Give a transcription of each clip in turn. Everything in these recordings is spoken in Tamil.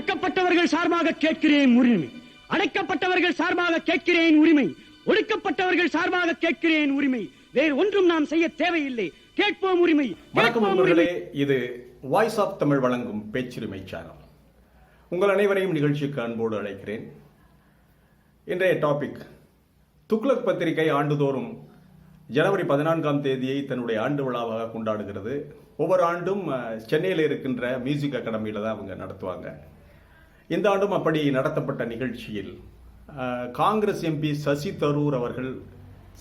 ஒடுக்கப்பட்டவர்கள் சார்பாக கேட்கிறேன் உரிமை. அடைக்கப்பட்டவர்கள் சார்பாக கேட்கிறேன் உரிமை. ஒடுக்கப்பட்டவர்கள் சார்பாக கேட்கிறேன் உரிமை. வேறு ஒன்றும் நாம் செய்ய தேவையில்லை. கேட்போம் உரிமை. வணக்கம் இது வாய்ஸ் ஆஃப் தமிழ் வழங்கும் பேச்சுரிமை சேனல். உங்கள் அனைவரையும் நிகழ்ச்சிக்கு அன்போடு அழைக்கிறேன். இன்றைய டாபிக் துக்ளக் பத்திரிகை ஆண்டுதோறும் ஜனவரி பதினான்காம் தேதியை தன்னுடைய ஆண்டு விழாவாக கொண்டாடுகிறது. ஒவ்வொரு ஆண்டும் சென்னையில் இருக்கின்ற மியூசிக் அகாடமியில் தான் அவங்க நடத்துவாங்க. இந்த ஆண்டும் அப்படி நடத்தப்பட்ட நிகழ்ச்சியில் காங்கிரஸ் எம்பி சசி தரூர் அவர்கள்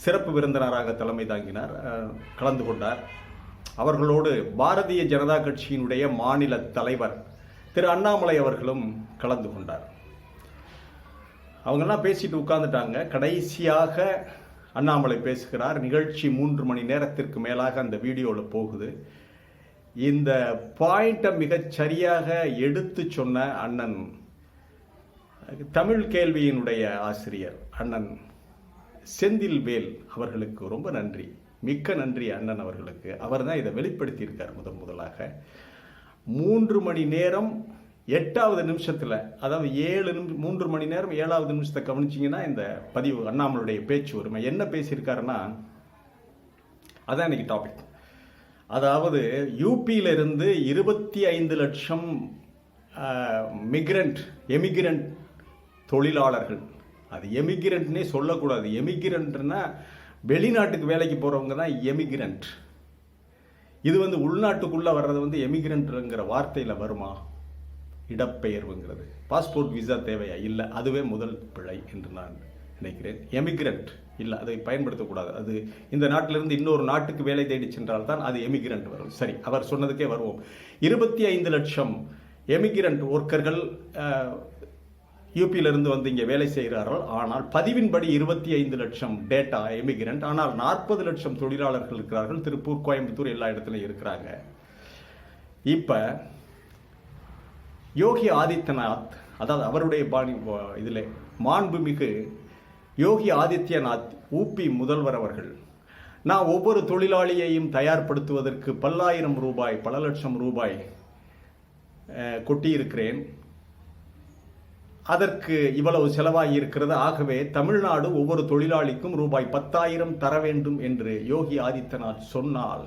சிறப்பு விருந்தினராக தலைமை தாங்கினார் கலந்து கொண்டார். அவர்களோடு பாரதிய ஜனதா கட்சியினுடைய மாநில தலைவர் திரு அண்ணாமலை அவர்களும் கலந்து கொண்டார். அவங்கெல்லாம் பேசிட்டு உட்கார்ந்துட்டாங்க. கடைசியாக அண்ணாமலை பேசுகிறார் நிகழ்ச்சி மூன்று மணி நேரத்திற்கு மேலாக அந்த வீடியோவில் போகுது. இந்த பாயிண்ட்டை மிகச் சரியாக எடுத்து சொன்ன அண்ணன் தமிழ் கேள்வியினுடைய ஆசிரியர் அண்ணன் செந்தில் வேல் அவர்களுக்கு ரொம்ப நன்றி. மிக்க நன்றி அண்ணன் அவர்களுக்கு. அவர் தான் இதை வெளிப்படுத்தியிருக்கார் முதன் முதலாக. மூன்று மணி நேரம் எட்டாவது நிமிஷத்தில் அதாவது ஏழு நிமிஷம் மூன்று மணி நேரம் ஏழாவது நிமிஷத்தை கவனிச்சிங்கன்னா இந்த பதிவு அண்ணாமலுடைய பேச்சு வரும் என்ன பேசியிருக்காருன்னா அதான் இன்னைக்கு டாபிக் அதாவது யூபியிலிருந்து இருபத்தி ஐந்து லட்சம் மிக்ரண்ட் எமிகிரண்ட் தொழிலாளர்கள். அது எமிகிரண்ட்னே சொல்லக்கூடாது. எமிகிரண்ட்னா வெளிநாட்டுக்கு வேலைக்கு போகிறவங்க தான் எமிகிரண்ட் இது வந்து உள்நாட்டுக்குள்ளே வர்றது வந்து எமிகிரண்ட்ங்கிற வார்த்தையில் வருமா? இடப்பெயர்வுங்கிறது. பாஸ்போர்ட் விசா தேவையா? இல்லை அதுவே முதல் பிழை என்று நான் நினைக்கிறேன். எமிகிரண்ட் இல்லை அதை பயன்படுத்தக்கூடாது. அது இந்த நாட்டிலிருந்து இன்னொரு நாட்டுக்கு வேலை தேடி சென்றால் தான் அது எமிகிரண்ட் வரும். சரி அவர் சொன்னதுக்கே வருவோம். இருபத்தி ஐந்து லட்சம் எமிகிரண்ட் ஒர்க்கர்கள் யூபியிலிருந்து வந்து இங்கே வேலை செய்கிறார்கள். ஆனால் பதிவின்படி இருபத்தி ஐந்து லட்சம் டேட்டா எமிகிரண்ட் ஆனால் நாற்பது லட்சம் தொழிலாளர்கள் இருக்கிறார்கள். திருப்பூர் கோயம்புத்தூர் எல்லா இடத்துலையும் இருக்கிறாங்க. இப்போ யோகி ஆதித்யநாத் அதாவது அவருடைய பாணி இதில் மாண்புமிகு யோகி ஆதித்யநாத் ஊபி முதல்வர் அவர்கள் நான் ஒவ்வொரு தொழிலாளியையும் தயார்படுத்துவதற்கு பல்லாயிரம் ரூபாய் பல லட்சம் ரூபாய் கொட்டியிருக்கிறேன். அதற்கு இவ்வளவு செலவாகி இருக்கிறது. ஆகவே தமிழ்நாடு ஒவ்வொரு தொழிலாளிக்கும் ரூபாய் பத்தாயிரம் தர வேண்டும் என்று யோகி ஆதித்யநாத் சொன்னால்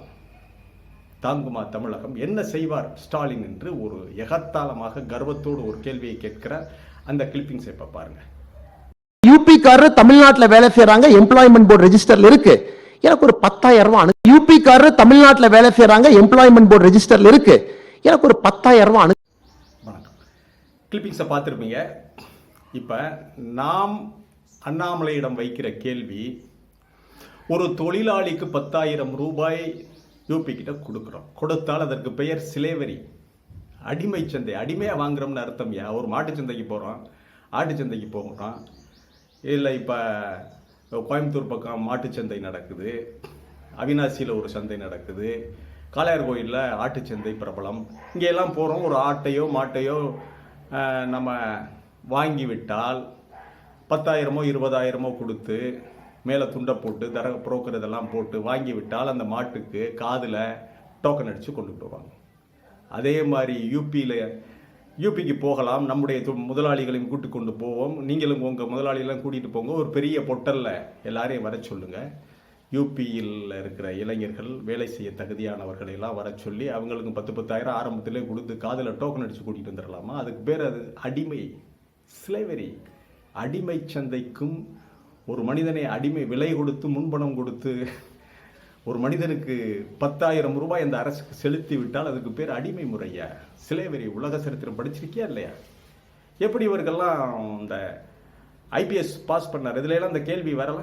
தாங்குமா தமிழகம்? என்ன செய்வார் ஸ்டாலின் என்று ஒரு எகத்தாளமாக கர்வத்தோடு ஒரு கேள்வியை கேட்கிறார். அந்த கிளிப்பிங்ஸ் இப்ப பாருங்க. யூபி காரர் தமிழ்நாட்டுல வேலை செய்யறாங்க எம்ப்ளாய்மெண்ட் போர்டு ரெஜிஸ்டர்ல இருக்கு. எனக்கு ஒரு பத்தாயிரம் ரூபாய் அனு யூபி காரர் தமிழ்நாட்டுல வேலை செய்யறாங்க எம்ப்ளாய்மெண்ட் போர்டு ரெஜிஸ்டர்ல இருக்கு. எனக்கு ஒரு பத்தாயிரம் ரூபாய் கிளிப்பிங்ஸை பார்த்துருப்பீங்க. இப்போ நாம் அண்ணாமலையிடம் வைக்கிற கேள்வி ஒரு தொழிலாளிக்கு பத்தாயிரம் ரூபாய் யூபி கிட்ட கொடுக்குறோம். கொடுத்தால் அதற்கு பெயர் சிலேவரி. அடிமை சந்தை அடிமையாக வாங்குறோம்னு அர்த்தம் யா ஒரு மாட்டுச் சந்தைக்கு போகிறோம் ஆட்டுச்சந்தைக்கு போகிறோம். இல்லை இப்போ கோயம்புத்தூர் பக்கம் மாட்டுச்சந்தை நடக்குது அவினாசியில் ஒரு சந்தை நடக்குது காளையார் கோயிலில் ஆட்டுச்சந்தை பிரபலம். இங்கே எல்லாம் போகிறோம் ஒரு ஆட்டையோ மாட்டையோ நம்ம வாங்கிவிட்டால் பத்தாயிரமோ இருபதாயிரமோ கொடுத்து மேலே துண்டை போட்டு தர புரோக்கர் இதெல்லாம் போட்டு வாங்கி விட்டால் அந்த மாட்டுக்கு காதில் டோக்கன் அடித்து கொண்டு போவாங்க அதே மாதிரி யூபியில் யூபிக்கு போகலாம். நம்முடைய து- முதலாளிகளையும் கூட்டு கொண்டு போவோம். நீங்களும் உங்கள் முதலாளியெல்லாம் கூட்டிகிட்டு போங்க. ஒரு பெரிய பொட்டலில் எல்லாரையும் வர சொல்லுங்கள் யூபியில் இருக்கிற இளைஞர்கள் வேலை செய்ய தகுதியானவர்களை எல்லாம் வர சொல்லி அவங்களுக்கு பத்து பத்தாயிரம் ஆரம்பத்திலே கொடுத்து காதில் டோக்கன் அடித்து கூட்டிகிட்டு வந்துடலாமா அதுக்கு பேர் அது அடிமை. ஸ்லேவரி அடிமை சந்தைக்கும் ஒரு மனிதனை அடிமை விலை கொடுத்து முன்பணம் கொடுத்து ஒரு மனிதனுக்கு பத்தாயிரம் ரூபாய் அந்த அரசுக்கு செலுத்தி விட்டால் அதுக்கு பேர் அடிமை முறையா? சிலைவரி உலக சரித்திரம் படிச்சிருக்கியா இல்லையா? எப்படி இவர்கள்லாம் இந்த ஐபிஎஸ் பாஸ் பண்ணார்? இதுல எல்லாம் கேள்வி வரல.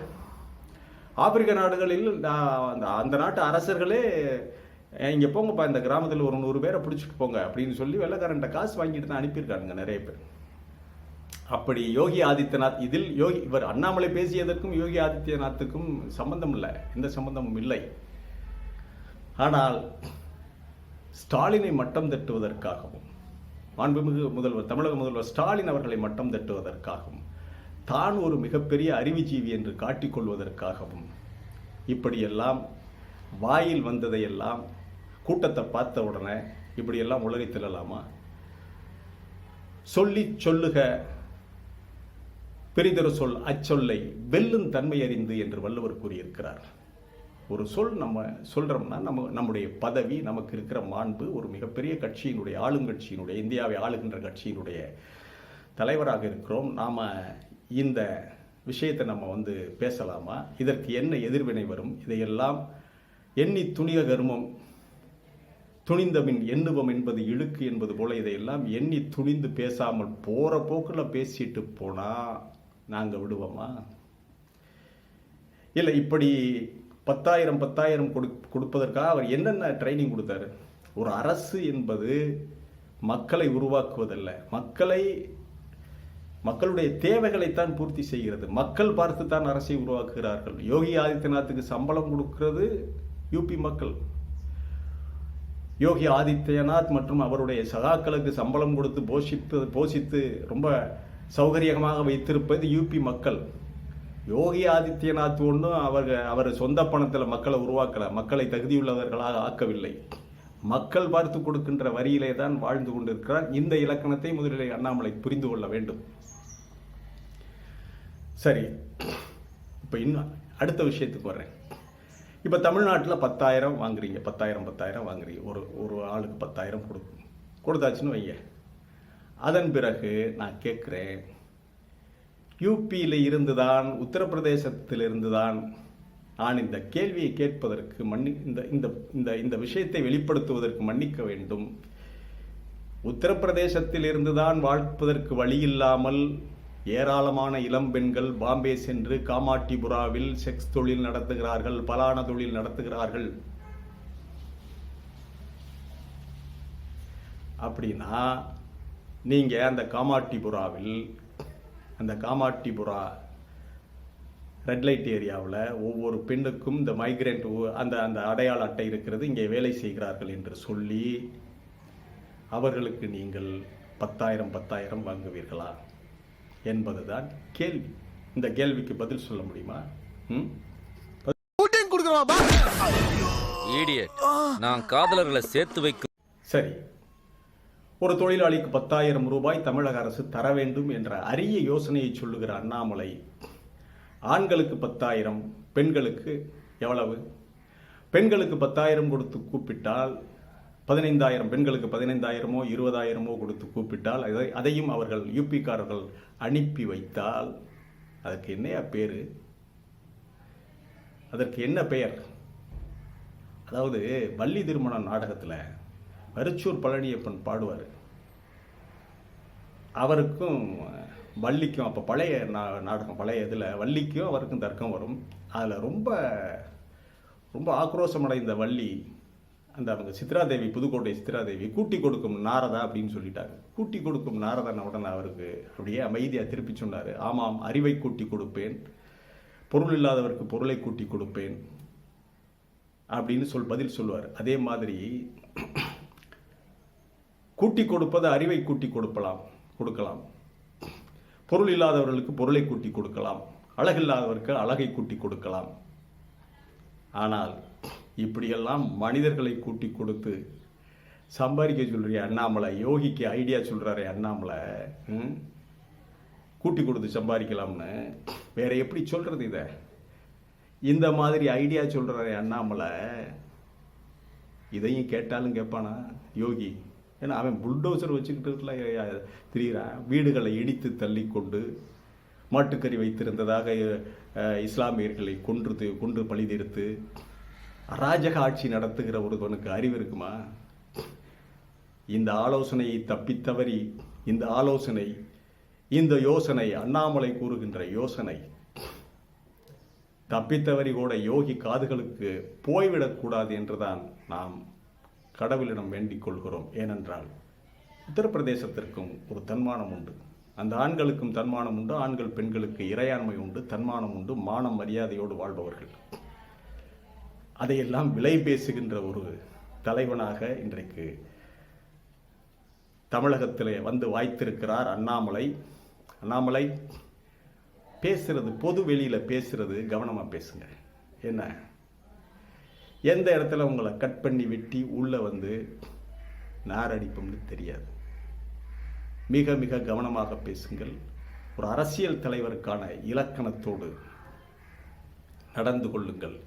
ஆப்பிரிக்க நாடுகளில் நான் அந்த அந்த நாட்டு அரசர்களே இங்கே போங்கப்பா இந்த கிராமத்தில் ஒரு நூறு பேரை பிடிச்சிட்டு போங்க அப்படின்னு சொல்லி வெள்ளக்காரன்ட்ட காசு வாங்கிட்டு தான் அனுப்பியிருக்கானுங்க நிறைய பேர். அப்படி யோகி ஆதித்யநாத் இதில் யோகி இவர் அண்ணாமலை பேசியதற்கும் யோகி ஆதித்யநாத்துக்கும் சம்பந்தம் இல்லை எந்த சம்பந்தமும் இல்லை. ஆனால் ஸ்டாலினை மட்டம் தட்டுவதற்காகவும் மாண்புமிகு முதல்வர் தமிழக முதல்வர் ஸ்டாலின் அவர்களை மட்டம் தட்டுவதற்காகவும் தான் ஒரு மிகப்பெரிய அறிவுஜீவி என்று காட்டிக்கொள்வதற்காகவும் இப்படியெல்லாம் வாயில் வந்ததையெல்லாம் கூட்டத்தை பார்த்த உடனே இப்படியெல்லாம் உலகை தில்லலாமா சொல்லி சொல்லுக பெரிதொரு சொல் அச்சொல்லை வெல்லும் தன்மை அறிந்து என்று வள்ளுவர் கூறியிருக்கிறார். ஒரு சொல் நம்ம சொல்கிறோம்னா நம்ம நம்முடைய பதவி நமக்கு இருக்கிற மாண்பு ஒரு மிகப்பெரிய கட்சியினுடைய ஆளுங்கட்சியினுடைய இந்தியாவை ஆளுகின்ற கட்சியினுடைய தலைவராக இருக்கிறோம். நாம் இந்த விஷயத்தை நம்ம வந்து பேசலாமா? இதற்கு என்ன எதிர்வினை வரும்? இதையெல்லாம் எண்ணி துணிக கர்மம். துணிந்தபின் எண்ணுவம் என்பது இழுக்கு என்பது போல இதையெல்லாம் எண்ணி துணிந்து பேசாமல் போகிற போக்கில் பேசிட்டு போனால் நாங்கள் விடுவோமா? இல்லை இப்படி பத்தாயிரம் பத்தாயிரம் கொடு கொடுப்பதற்காக அவர் என்னென்ன ட்ரைனிங் கொடுத்தாரு? ஒரு அரசு என்பது மக்களை உருவாக்குவதல்ல. மக்களை மக்களுடைய தேவைகளைத்தான் பூர்த்தி செய்கிறது. மக்கள் பார்த்து தான் அரசை உருவாக்குகிறார்கள். யோகி ஆதித்யநாத்துக்கு சம்பளம் கொடுக்கிறது யூபி மக்கள். யோகி ஆதித்யநாத் மற்றும் அவருடைய சகாக்களுக்கு சம்பளம் கொடுத்து போஷித்து போஷித்து ரொம்ப சௌகரியமாக வைத்திருப்பது யூபி மக்கள். யோகி ஆதித்யநாத் ஒன்றும் அவர்கள் அவர் சொந்த பணத்தில் மக்களை உருவாக்கல. மக்களை தகுதியுள்ளவர்களாக ஆக்கவில்லை. மக்கள் பார்த்து கொடுக்கின்ற வரியிலே தான் வாழ்ந்து கொண்டிருக்கிறார். இந்த இலக்கணத்தை முதலில் அண்ணாமலை புரிந்து கொள்ள வேண்டும். சரி. இப்போ இன்னும் அடுத்த விஷயத்துக்கு வர்றேன். இப்போ தமிழ்நாட்டில் பத்தாயிரம் வாங்குறீங்க. பத்தாயிரம் பத்தாயிரம் வாங்குறீங்க. ஒரு ஒரு ஆளுக்கு பத்தாயிரம் கொடுக்கும் கொடுத்தாச்சுன்னு வைங்க. அதன் பிறகு நான் கேட்குறேன் யூபியில் இருந்துதான் உத்தரப்பிரதேசத்தில் இருந்துதான் நான் இந்த கேள்வியை கேட்பதற்கு மன்னி இந்த இந்த இந்த இந்த விஷயத்தை வெளிப்படுத்துவதற்கு மன்னிக்க வேண்டும். உத்தரப்பிரதேசத்தில் இருந்துதான் வாழ்ப்பதற்கு வழியில்லாமல் ஏராளமான இளம் பெண்கள் பாம்பே சென்று காமாட்டிபுராவில் செக்ஸ் தொழில் நடத்துகிறார்கள் பலான தொழில் நடத்துகிறார்கள். அப்படின்னா நீங்க அந்த காமாட்டிபுராவில் அந்த காமாட்டிபுரா ரெட் லைட் ஏரியாவில் ஒவ்வொரு பெண்ணுக்கும் இந்த மைக்ரேண்ட் அந்த அந்த அடையாள அட்டை இருக்கிறது இங்கே வேலை செய்கிறார்கள் என்று சொல்லி அவர்களுக்கு நீங்கள் பத்தாயிரம் பத்தாயிரம் வாங்குவீர்களா என்பதுதான் கேள்வி. இந்த கேள்விக்கு பதில் சொல்ல முடியுமா? நான் காதலர்களை சேர்த்து வைக்கும் சரி. ஒரு தொழிலாளிக்கு பத்தாயிரம் ரூபாய் தமிழக அரசு தர வேண்டும் என்ற அரிய யோசனையை சொல்லுகிற அண்ணாமலை ஆண்களுக்கு பத்தாயிரம் பெண்களுக்கு எவ்வளவு? பெண்களுக்கு பத்தாயிரம் கொடுத்து கூப்பிட்டால் பதினைந்தாயிரம் பெண்களுக்கு பதினைந்தாயிரமோ இருபதாயிரமோ கொடுத்து கூப்பிட்டால் அதை அதையும் அவர்கள் யூபிக்காரர்கள் அனுப்பி வைத்தால் அதற்கு என்னையா பேர்? அதற்கு என்ன பெயர்? அதாவது வள்ளி திருமணம் நாடகத்தில் வரிச்சூர் பழனியப்பன் பாடுவார். அவருக்கும் வள்ளிக்கும் அப்போ பழைய நா- நாடகம் பழைய இதில் வள்ளிக்கும் அவருக்கும் தர்க்கம் வரும். அதில் ரொம்ப ரொம்ப ஆக்ரோஷம் அடைந்த வள்ளி அந்த அவங்க சித்ராதேவி புதுக்கோட்டை சித்ராதேவி கூட்டி கொடுக்கும் நாரதா அப்படின்னு சொல்லிட்டாங்க கூட்டி கொடுக்கும் நாரதன் உடனே அவருக்கு அப்படியே அமைதியாக திருப்பி சொன்னார். ஆமாம் அறிவை கூட்டி கொடுப்பேன். பொருள் இல்லாதவருக்கு பொருளை கூட்டி கொடுப்பேன். அப்படின்னு சொல் பதில் சொல்லுவார். அதே மாதிரி கூட்டி கொடுப்பது அறிவை கூட்டி கொடுக்கலாம் கொடுக்கலாம். பொருள் இல்லாதவர்களுக்கு பொருளை கூட்டி கொடுக்கலாம். அழகில்லாதவருக்கு அழகை கூட்டி கொடுக்கலாம். ஆனால் இப்படியெல்லாம் மனிதர்களை கூட்டி கொடுத்து சம்பாதிக்க சொல்கிறிய அண்ணாமலை? யோகிக்கு ஐடியா சொல்கிறாரே அண்ணாமலை. கூட்டி கொடுத்து சம்பாதிக்கலாம்னு. வேற எப்படி சொல்கிறது இதை? இந்த மாதிரி ஐடியா சொல்கிறாரே அண்ணாமலை. இதையும் கேட்டாலும் கேட்பானா? யோகி ஏன்னா அவன் புல்டோசர் வச்சுக்கிட்டு திரியிறான் வீடுகளை இடித்து தள்ளிக்கொண்டு மாட்டுக்கறி வைத்திருந்ததாக இஸ்லாமியர்களை கொன்று தி- பழி தீர்த்து அராஜக ஆட்சி நடத்துகிற ஒருவனுக்கு அறிவு இருக்குமா? இந்த ஆலோசனையை தப்பித்தவறி இந்த ஆலோசனை இந்த யோசனை அண்ணாமலை கூறுகின்ற யோசனை தப்பித்தவரி கூட யோகி காதுகளுக்கு போய்விடக்கூடாது என்றுதான் நாம் கடவுளிடம் வேண்டிக் கொள்கிறோம். ஏனென்றால் உத்தரப்பிரதேசத்திற்கும் ஒரு தன்மானம் உண்டு. அந்த ஆண்களுக்கும் தன்மானம் உண்டு ஆண்கள் பெண்களுக்கு இறையாண்மை உண்டு தன்மானம் உண்டு மானம் மரியாதையோடு வாழ்பவர்கள். அதையெல்லாம் விலை பேசுகின்ற ஒரு தலைவனாக இன்றைக்கு தமிழகத்திலே வந்து வாய்த்திருக்கிறார் அண்ணாமலை. அண்ணாமலை பேசுறது பொது வெளியில் பேசுறது கவனமாக பேசுங்க. என்ன? எந்த இடத்துல உங்களை கட் பண்ணி வெட்டி உள்ளே வந்து நார் அடிப்போம்னு தெரியாது. மிக மிக கவனமாக பேசுங்கள். ஒரு அரசியல் தலைவருக்கான இலக்கணத்தோடு நடந்து கொள்ளுங்கள்.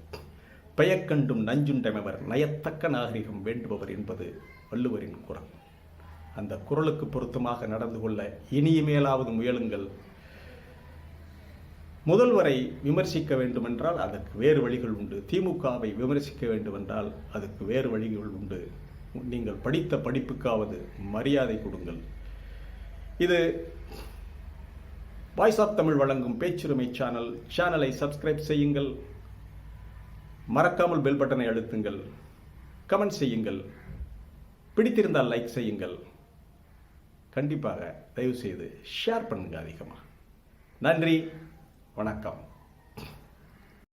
பெயக்கண்டும் நஞ்சுண்டமைவர் நயத்தக்க நாகரிகம் வேண்டுபவர் என்பது வள்ளுவரின் குரல். அந்த குரலுக்கு பொருத்தமாக நடந்து கொள்ள இனிமேலாவது முயலுங்கள். முதல்வரை விமர்சிக்க வேண்டுமென்றால் அதற்கு வேறு வழிகள் உண்டு. திமுகவை விமர்சிக்க வேண்டுமென்றால் அதுக்கு வேறு வழிகள் உண்டு. நீங்கள் படித்த படிப்புக்காவது மரியாதை கொடுங்கள். இது வாய்ஸ் ஆஃப் தமிழ் வழங்கும் பேச்சுரிமை சேனல் சேனலை சப்ஸ்கிரைப் செய்யுங்கள். மறக்காமல் பெல் பட்டனை அழுத்துங்கள். கமெண்ட் செய்யுங்கள். பிடித்திருந்தால் லைக் செய்யுங்கள். கண்டிப்பாக தயவுசெய்து ஷேர் பண்ணுங்கள் அதிகமாக நன்றி. வணக்கம்.